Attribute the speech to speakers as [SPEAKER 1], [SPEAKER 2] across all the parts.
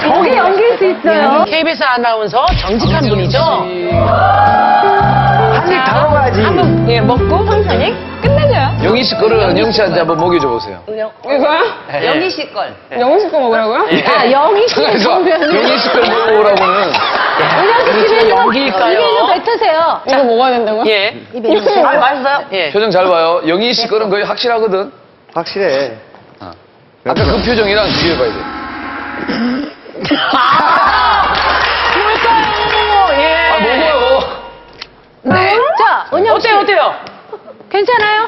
[SPEAKER 1] 저게 연기일 수 있어요.
[SPEAKER 2] KBS 아나운서 정직한 분이죠.
[SPEAKER 3] 한입 다 먹어야지.
[SPEAKER 2] 한번 예, 먹고 천천히 끝내줘요.
[SPEAKER 4] 영희 씨 거를 영희 씨한테 한번 먹여줘 보세요.
[SPEAKER 2] 이거요? 영희 씨 걸.
[SPEAKER 1] 영희 씨거 먹으라고요? 아, 영희 씨 정면은.
[SPEAKER 4] 영희 씨걸 먹어보라고는
[SPEAKER 1] 은영 씨 집에 있는 거
[SPEAKER 2] 연기일까요?
[SPEAKER 1] 거 뱉으세요.
[SPEAKER 2] 이거 먹어야 된다고요? 예.
[SPEAKER 1] 입에.
[SPEAKER 2] 아, 맛있어요? 예.
[SPEAKER 4] 표정 잘 봐요. 영희 씨 거는 거의 확실하거든.
[SPEAKER 3] 확실해.
[SPEAKER 4] 아까 그 표정이랑 비교해봐야 돼.
[SPEAKER 2] 뭘까요? 예.
[SPEAKER 4] 아, 먹어요.
[SPEAKER 2] 네.
[SPEAKER 1] 자, 은영 씨.
[SPEAKER 2] 어때요, 어때요?
[SPEAKER 1] 괜찮아요?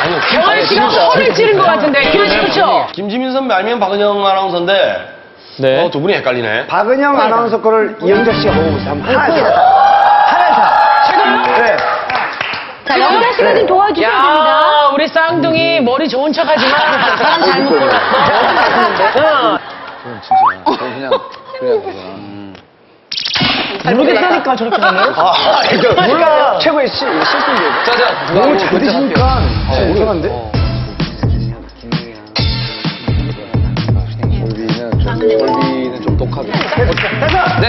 [SPEAKER 4] 아니요,
[SPEAKER 2] 경환 씨가 허를 찌른 것 같은데. 김현 씨, 그쵸?
[SPEAKER 5] 김지민 선배 아니면 박은영 아나운서인데
[SPEAKER 6] 네.
[SPEAKER 5] 어, 두 분이 헷갈리네.
[SPEAKER 3] 박은영 아나운서 거를 이영자 씨가 먹어보세요. 한번 하나에서. 하나에서. 네.
[SPEAKER 1] 자, 영자 씨가 좀 도와주셔야 됩니다.
[SPEAKER 2] 야, 우리 쌍둥이 머리 좋은 척 하지만 사람 잘못 골랐어. 응.
[SPEAKER 4] 진짜. 그냥, 그냥, 그냥.
[SPEAKER 2] 모르겠다니까 저렇게 하면.
[SPEAKER 3] 아, 이거 몰라. 최고의 시, 실수인데.
[SPEAKER 4] 자, 자, 누가
[SPEAKER 3] 너무 뭐잘 드시니까. 진짜
[SPEAKER 4] 어,
[SPEAKER 3] 이상한데?
[SPEAKER 4] 어. 졸비는 좀, 졸비는 좀 독하게. 네.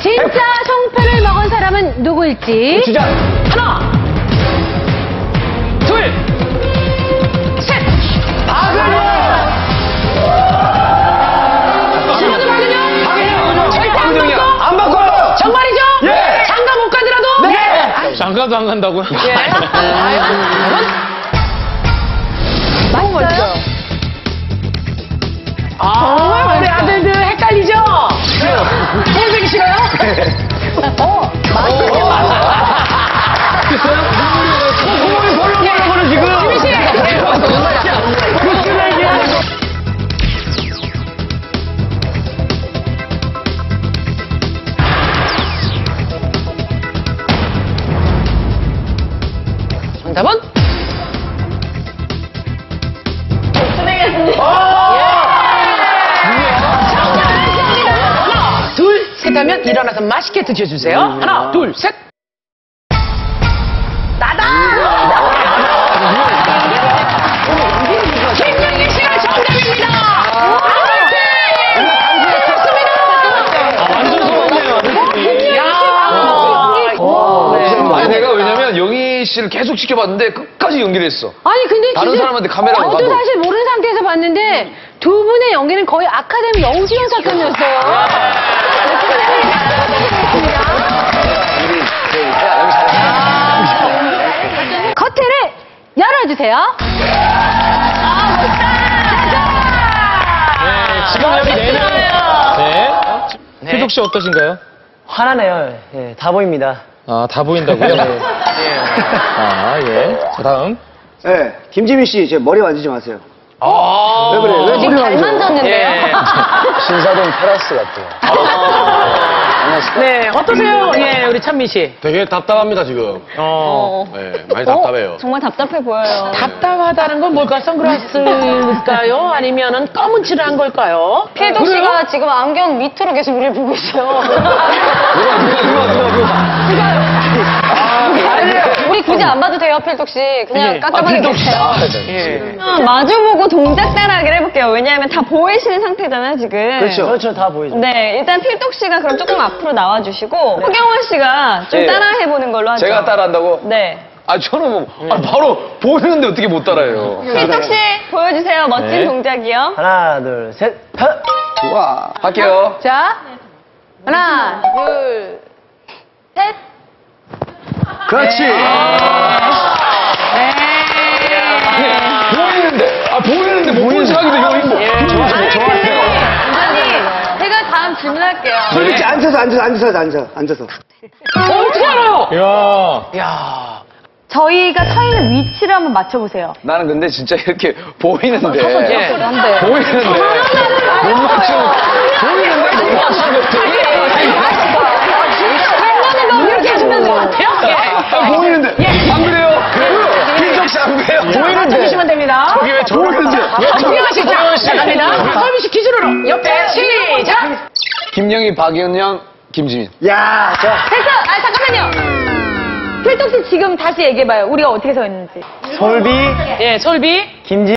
[SPEAKER 1] 진짜 송편을 먹은 사람은 누구일지.
[SPEAKER 3] 주자.
[SPEAKER 2] 하나, 둘, 셋. 신호도 박은영. 박은영. 절대 안
[SPEAKER 4] 박은영이야.
[SPEAKER 2] 바꿔.
[SPEAKER 3] 안 바꿔요!
[SPEAKER 2] 정말이죠?
[SPEAKER 3] 예.
[SPEAKER 2] 장가 못 가더라도. 네.
[SPEAKER 6] 장가도 안 간다고요?
[SPEAKER 2] 예. 정답은? 하나, 둘, 셋 하면 일어나서 맛있게 드셔주세요. 하나, 둘, 셋. 나다!
[SPEAKER 4] 씨를 계속 지켜봤는데 끝까지 연기를 했어.
[SPEAKER 1] 아니, 근데
[SPEAKER 4] 다른
[SPEAKER 1] 진짜
[SPEAKER 4] 사람한테 카메라가
[SPEAKER 1] 저도
[SPEAKER 4] 가도.
[SPEAKER 1] 사실 모르는 상태에서 봤는데 두 분의 연기는 거의 아카데미 여우주연 사건이었어요. 커튼을 열어주세요.
[SPEAKER 6] 네, 지금 여기 네 명. 네. 필독 씨 어떠신가요?
[SPEAKER 7] 화나네요. 예, 다 보입니다.
[SPEAKER 6] 아, 다 보인다고요? 아, 예. 자, 다음.
[SPEAKER 3] 네. 김지민 씨, 제 머리 만지지 마세요.
[SPEAKER 2] 아.
[SPEAKER 3] 왜 그래? 왜
[SPEAKER 1] 지금
[SPEAKER 3] 머리
[SPEAKER 1] 잘
[SPEAKER 3] 만져?
[SPEAKER 1] 만졌는데요.
[SPEAKER 2] 예.
[SPEAKER 4] 신사동 테라스 같아요.
[SPEAKER 2] 네, 어떠세요? 예, 우리 찬미 씨.
[SPEAKER 5] 되게 답답합니다, 지금.
[SPEAKER 2] 어.
[SPEAKER 5] 네, 많이 답답해요.
[SPEAKER 1] 정말 답답해 보여요.
[SPEAKER 2] 답답하다는 건 뭘까? 선글라스일까요? 아니면은 검은 칠을 한 걸까요?
[SPEAKER 1] 필도 씨가 지금 안경 밑으로 계속 우리를 보고 있어요.
[SPEAKER 4] 누가, 누가, 누가, 누가, 누가.
[SPEAKER 1] 우리 굳이 안 봐도 돼요, 필독 씨. 그냥
[SPEAKER 2] 예.
[SPEAKER 1] 깜깜하게 계세요.
[SPEAKER 2] 예.
[SPEAKER 8] 마주보고 동작 따라하기를 해볼게요. 왜냐하면 다 보이시는 상태잖아요, 지금.
[SPEAKER 3] 그렇죠.
[SPEAKER 7] 그렇죠, 다 보이죠.
[SPEAKER 8] 네, 일단 필독 씨가 그럼 조금 앞으로 나와주시고, 호경원 씨가 좀
[SPEAKER 4] 예.
[SPEAKER 8] 따라해보는 걸로 하죠.
[SPEAKER 4] 제가 따라한다고?
[SPEAKER 8] 네.
[SPEAKER 4] 아, 저는 뭐, 아, 바로 보이는데 어떻게 못 따라해요.
[SPEAKER 8] 필독 씨 보여주세요. 멋진
[SPEAKER 6] 네.
[SPEAKER 8] 동작이요.
[SPEAKER 7] 하나, 둘, 셋, 하!
[SPEAKER 3] 와.
[SPEAKER 4] 할게요.
[SPEAKER 1] 자, 하나, 둘, 셋.
[SPEAKER 3] 그렇지.
[SPEAKER 4] 보
[SPEAKER 1] 할게요.
[SPEAKER 3] 솔직히 앉아서, 앉아서, 앉아서, 앉아, 앉아서.
[SPEAKER 2] 어, 어떻게 알아요?
[SPEAKER 6] 이야.
[SPEAKER 2] 야
[SPEAKER 1] 저희가 서 있는 위치를 한번 맞춰보세요.
[SPEAKER 4] 나는 근데 진짜 이렇게 보이는데.
[SPEAKER 2] 예.
[SPEAKER 4] 보이는데. 못 맞추고. 보이는데 못? 아, 보이는데. 안 그래요? 김석 씨안 그래요? 보이는데.
[SPEAKER 2] 주시면 됩니다.
[SPEAKER 4] 이게 왜 보이는데.
[SPEAKER 2] 준비하시죠? 시작합니다. 설비 씨 기준으로 옆에 시작!
[SPEAKER 4] 김영희, 박연영, 김지민.
[SPEAKER 3] 야, 자.
[SPEAKER 1] 됐어! 아, 잠깐만요. 필독 씨 지금 다시 얘기해봐요. 우리가 어떻게 서 있는지.
[SPEAKER 7] 솔비,
[SPEAKER 2] 예, 솔비.
[SPEAKER 7] 김지